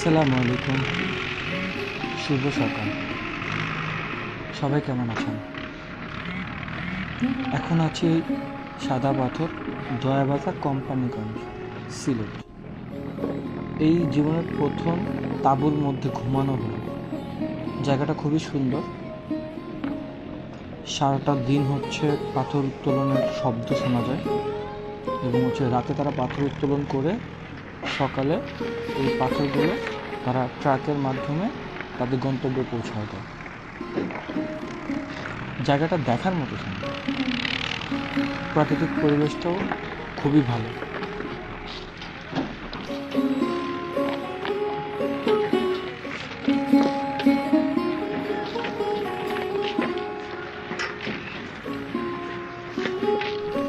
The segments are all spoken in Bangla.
আসসালামু আলাইকুম। শুভ সকাল। সবাই কেমন আছেন? এখন আছি সাদা পাথর দয়াবাজার কোম্পানিগঞ্জ, সিলেট। এই জীবনের প্রথম তাঁবুর মধ্যে ঘুমানো হলো। জায়গাটা খুবই সুন্দর। সারাটা দিন হচ্ছে পাথর উত্তোলনের শব্দ শোনা যায় এবং হচ্ছে রাতে তারা পাথর উত্তোলন করে সকালে এই পাথরগুলো তারা ট্রাকের মাধ্যমে তাদের গন্তব্যে পৌঁছায় দেয়। জায়গাটা দেখার মতো সুন্দর। প্রাকৃতিক পরিবেশটাও খুবই ভালো।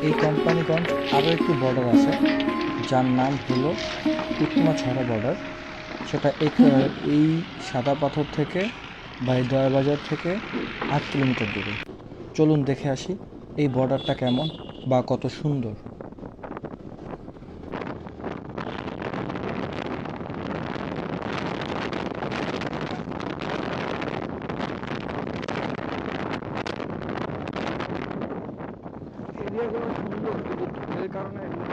এই কোম্পানিগঞ্জ আরও একটি বর্ডার আছে। যার নাম হলো উত্তমাছড়া বর্ডার সেটা এক- এই সাদা পাথর থেকে বা এই দয়াবাজার থেকে আট কিলোমিটার দূরে। চলুন দেখে আসি এই বর্ডারটা কেমন বা কত সুন্দর এরিয়াগুলো সুন্দর কিন্তু ধুলের কারণে এগুলো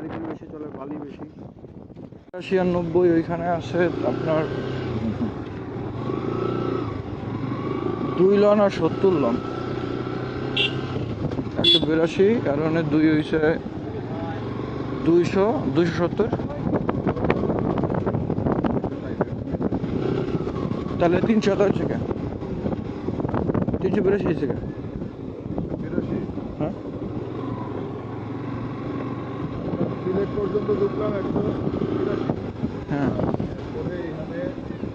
গাড়িগুলো বেশি চলে? বালি বেশি। আশি আর নব্বই ওইখানে আছে আপনার দুই লন আর সত্তর লন। একশো বিরাশি মানে দুই হয়েছে দুইশো দুইশো সত্তর। তাহলে তিনশো হচ্ছে কেন তিনশো বিরাশি হয়েছে কেন হ্যাঁ সিলেট পর্যন্ত ঢুকলাম একশো বিরাশি হ্যাঁ। পরে এখানে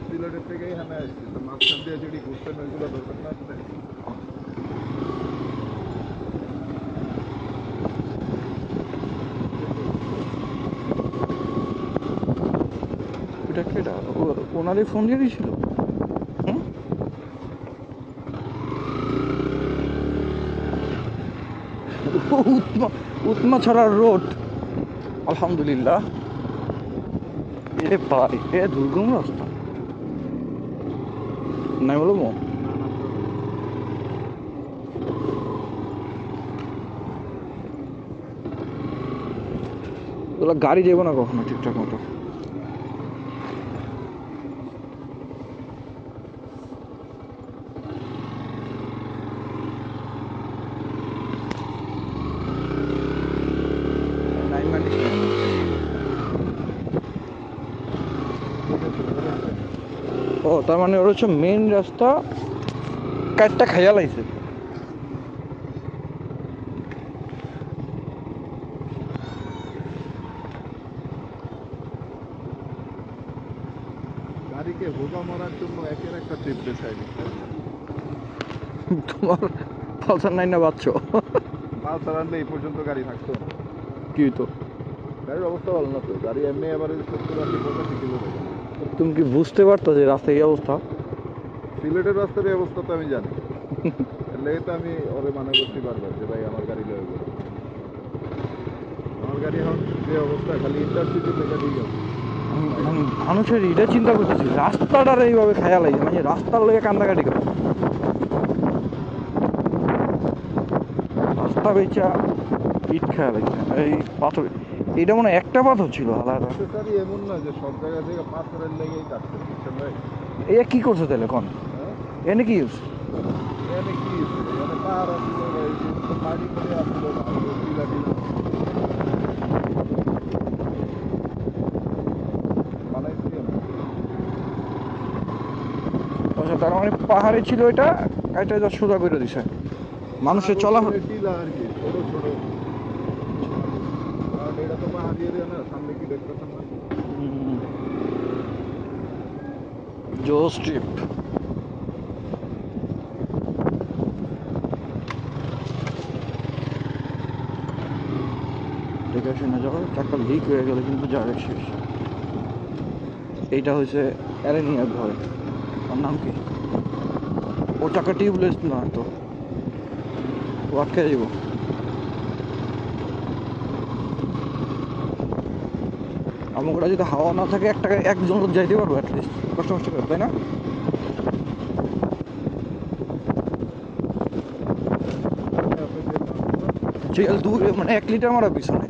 সিলেটের থেকে এখানে আসছি। তো মাঝখান দিয়ে যদি ঘুরতেন ওইগুলো দরকার না এটা কেটা ওনারই ফোন দিয়ে দিয়েছিল উৎমা উৎমা ছড়ার রোড আলহামদুলিল্লাহ। এ ভাই এ দুর্গম রাস্তা। নাই বলব গাড়ি যাব না কখনো ঠিকঠাক মতো? ও তার মানে ওর হচ্ছে মেন রাস্তা কাটটা খাইয়া লাইছে গাড়িকে হোগা মারার জন্য একের একটা ট্রিপ নিচ্ছে তোমার পালসার নাইন না বাচ্চ? মাল চালানলে এই পর্যন্ত গাড়ি থাকতো। কি তো গাড়ির অবস্থা ভালো না তো গাড়ি এমনি এবারে সত্তর আশি পঁচাশি কিলো তুমি কি বুঝতে পারতো যে রাস্তায় এই অবস্থা? সিলেটের রাস্তার এই অবস্থা তো আমি জানি। এর লেগে তো আমি ওরে মানা করতে পারবার যে ভাই আমার গাড়ি লয়ে যাবে আমার গাড়ি এখন যে অবস্থা খালি ইন্টারসিটি লেগে দিয়ে মানে মানুষের এটা চিন্তা করতেছি রাস্তাটার এইভাবে খায়া লাগে মানে রাস্তার লেগে কান্দাকাটি করে। রাস্তা বেচা ইট খায়া লাগছে এই পাথর এটা মনে হয় একটা পাথর ছিল আলাদা। এমন না যে সব জায়গা থেকে পাথরের লেগেই বুঝছেন ভাই? এ কি করছে তাহলে কোন হ্যাঁ? এনে কি ইউজ এখানে কি পাহাড় যে পানি করে টিলা টিলা আচ্ছা তার মানে পাহাড়ে ছিল এটা এটা সোজা করে দিছে। মানুষের চলা টিলা আর কি ছোট ছোট কারণ এটা তো পাহাড়ি এরিয়া না সামনে কি দেখতেছেন না জো স্ট্রিপ দেখে শুনে যাও। চাকা লিক হয়ে গেলে কিন্তু জায়গা শেষ। এইটা হচ্ছে অ্যারেনিয়া ঘর। ওর নাম কি? ও চাকা টিউবলেস না তো ও আটকে যাব আমাকে যদি হাওয়া না থাকে, একটা একজন লোক যাইতে পারব অ্যাটলিস্ট কষ্ট কষ্ট করে, তাই না? দূরে মানে এক লিটার মারা পিছনে।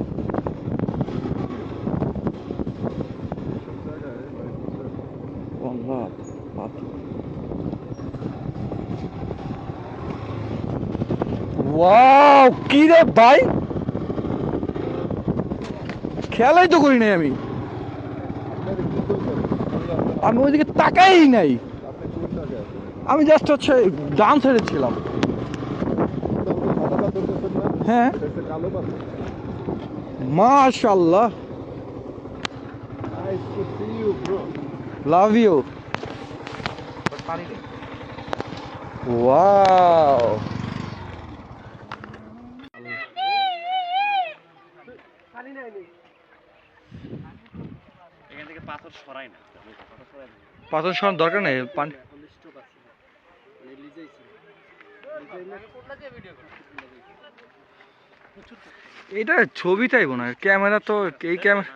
কি রে ভাই? খেলাই তো করি নাই আমি। আমি ওইদিকে তাকাই নাই। আমি জাস্ট হচ্ছে ডান সাইডে ছিলাম। হ্যাঁ। মাশাল্লাহ লাভ ইউ ওয়াও এখান থেকে পাথর সরাই না পাথর সরাই না পাথর সরানোর দরকার নেই? পানি এটা ছবি চাইব না ক্যামেরা তো এই ক্যামেরা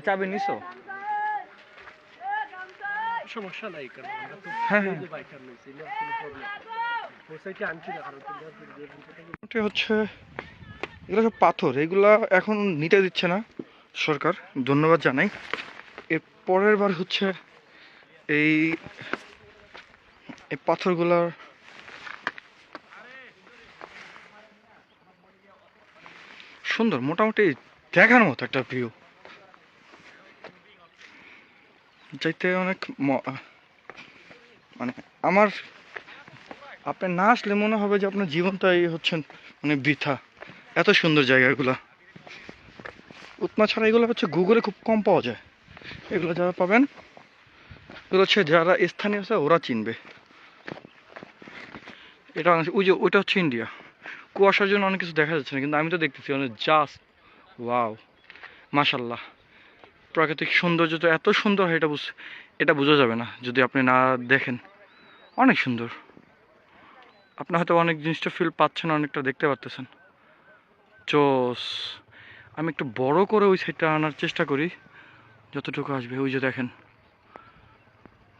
চাবি নিছো? সমস্যা নাই কারণ আমরা তো হ্যাঁ হ্যাঁ। বাইকার লইছি না কোনো প্রবলেম ওই আনছি না কারণ হচ্ছে এগুলো সব পাথর এগুলা এখন নিতে দিচ্ছে না। সরকার, ধন্যবাদ জানাই। এর পরের বার হচ্ছে এই এই পাথরগুলার সুন্দর, মোটামুটি দেখার মতো একটা ভিউ যাইতে অনেক মানে আমার, আপনি না আসলে মনে হবে যে আপনার জীবনটাই হচ্ছেন মানে বৃথা। এত সুন্দর জায়গাগুলো। উৎমা ছাড়া এগুলো হচ্ছে গুগলে খুব কম পাওয়া যায়। এগুলো যারা পাবেন, এগুলো হচ্ছে যারা স্থানীয় আছে, ওরা চিনবে। এটা ওই যে, ওইটা হচ্ছে ইন্ডিয়া কুয়াশার জন্য অনেক কিছু দেখা যাচ্ছে না, কিন্তু আমি তো দেখতেছি অনেক জাস্ট, ওয়াও মাশাল্লাহ প্রাকৃতিক সৌন্দর্য তো এত সুন্দর হয়, এটা বুঝ, এটা বোঝা যাবে না, যদি আপনি না দেখেন। অনেক সুন্দর। আপনি হয়তো অনেক জিনিসটা ফিল পাচ্ছেন, অনেকটা দেখতে পারতেছেন। চোস আমি একটু বড় করে ওই সাইডটা আনার চেষ্টা করি, যতটুকু আসবে। ওই যে দেখেন,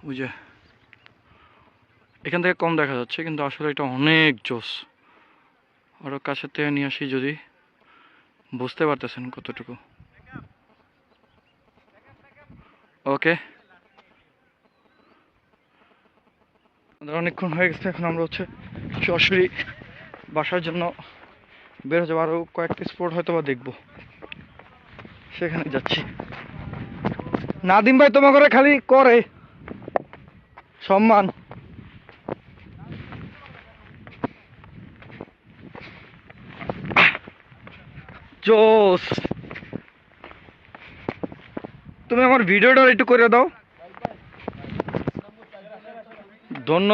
ওই যে, এখান থেকে কম দেখা যাচ্ছে, কিন্তু আসলে এটা অনেক জোস। আরও কাছের থেকে নিয়ে আসি যদি বুঝতে পারতেছেন কতটুকু। ওকে। অনেকক্ষণ হয়ে গেছে, এখন আমরা হচ্ছে সরাসরি বাসার জন্য বের হয়ে যাব আরও কয়েকটা স্পট হয়তো বা দেখব। সেখানে যাচ্ছি। নাদিম ভাই তোমার করে খালি করে। সম্মান। জোস। তুমি আমার ভিডিওটা একটু করে দাও। ধন্য।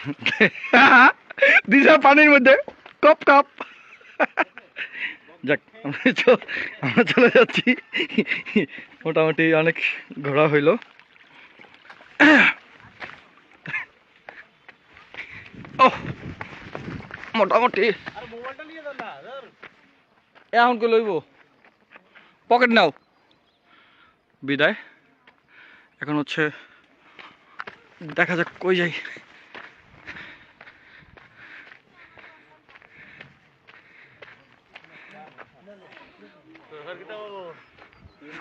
দিশা পানির মধ্যে, কপ কপ। যাক, আমরা চলে যাচ্ছি। মোটামুটি অনেক ঘোরা হইল। মোটামুটি। এখন কে লইব? পকেট নাও। বিদায়। এখন হচ্ছে দেখা যাক কই যাই।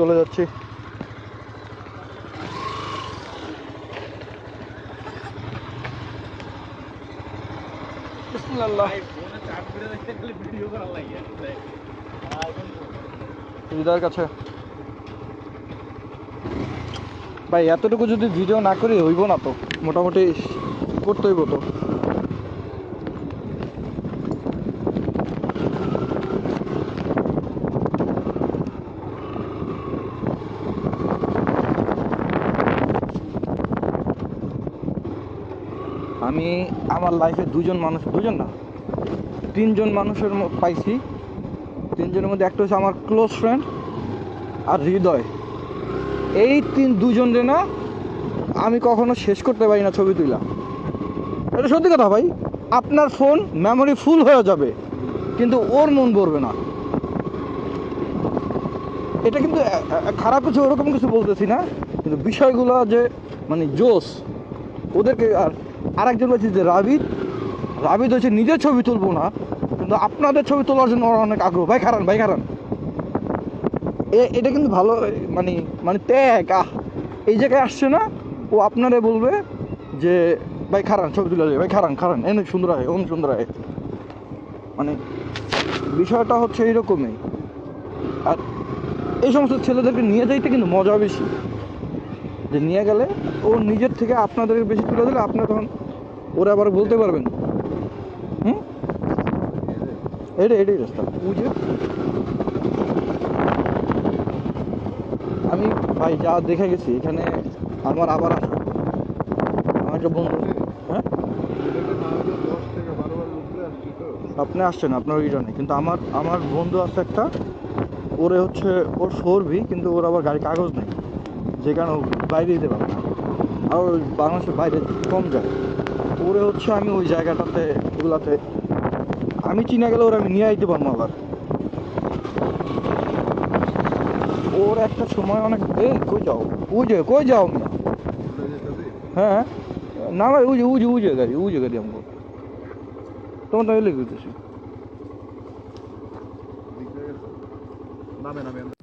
চলে যাচ্ছি। হৃদয়ের কাছে। ভাই, এতটুকু যদি ভিডিও না করি হইব না তো। মোটামুটি করতে হইব তো আমি আমার লাইফে দুজন মানুষ, দুজন না, তিনজন মানুষের পাইছি। তিনজনের মধ্যে একটা হচ্ছে আমার ক্লোজ ফ্রেন্ড আর হৃদয়। এই তিন, দুজনরে না আমি কখনো শেষ করতে পারি না ছবি তুলা এটা সত্যি কথা ভাই, আপনার ফোন মেমোরি ফুল হয়ে যাবে, কিন্তু ওর মন ভরবে না। এটা কিন্তু খারাপ কিছু, ওরকম কিছু বলতেছি না, কিন্তু বিষয়গুলো যে মানে জোস ওদেরকে আর আরেকজন বলছি যে, রাবিদ রাবিদ হচ্ছে নিজের ছবি তুলবো না, কিন্তু আপনাদের ছবি তোলার জন্য ওর অনেক আগ্রহ। ভাই খারান ভাই খারান। এটা কিন্তু ভালো মানে মানে ত্যাগ, আহ। এই জায়গায় আসছে না, ও আপনারে বলবে যে, ভাই খারান, ছবি তুলে ভাই খারান খারান অনেক সুন্দর হয় অনেক সুন্দর হয় মানে বিষয়টা হচ্ছে এইরকমই। আর এই সমস্ত ছেলেদেরকে নিয়ে যাইতে কিন্তু মজা বেশি। যে নিয়ে গেলে ও নিজের থেকে আপনাদেরকে বেশি তুলে দিলে আপনারা তখন ওরা আবার বলতে পারবেন। হুম? এটাই এটাই রাস্তা। বুঝে আমি ভাই যা দেখে গেছি এখানে আমার আবার আসা। আমার একটা বন্ধু। হ্যাঁ? আসছি তো আপনি আসছেন আপনার ওইটা নেই কিন্তু আমার আমার বন্ধু আছে একটা ওরে হচ্ছে ওর সরবি কিন্তু ওর আবার গাড়ি কাগজ নেই। যে কারণে বাইরে যেতে পারবে না। আর বাংলাদেশের বাইরে কম যায়। ওরে হচ্ছে আমি ওই জায়গাটাতে, ওগুলাতে। আমি চিনা গেলে ওরা আমি নিয়ে আইতে পারব আবার। ওর একটা সময় অনেক এ, কই যাও? যে, কই যাও আমি হ্যাঁ না ভাই, ওই যে ওই যে ওই যে গাড়ি যে গাড়ি আমাকে। তোমার তো এলে গেছি। নামে নামে।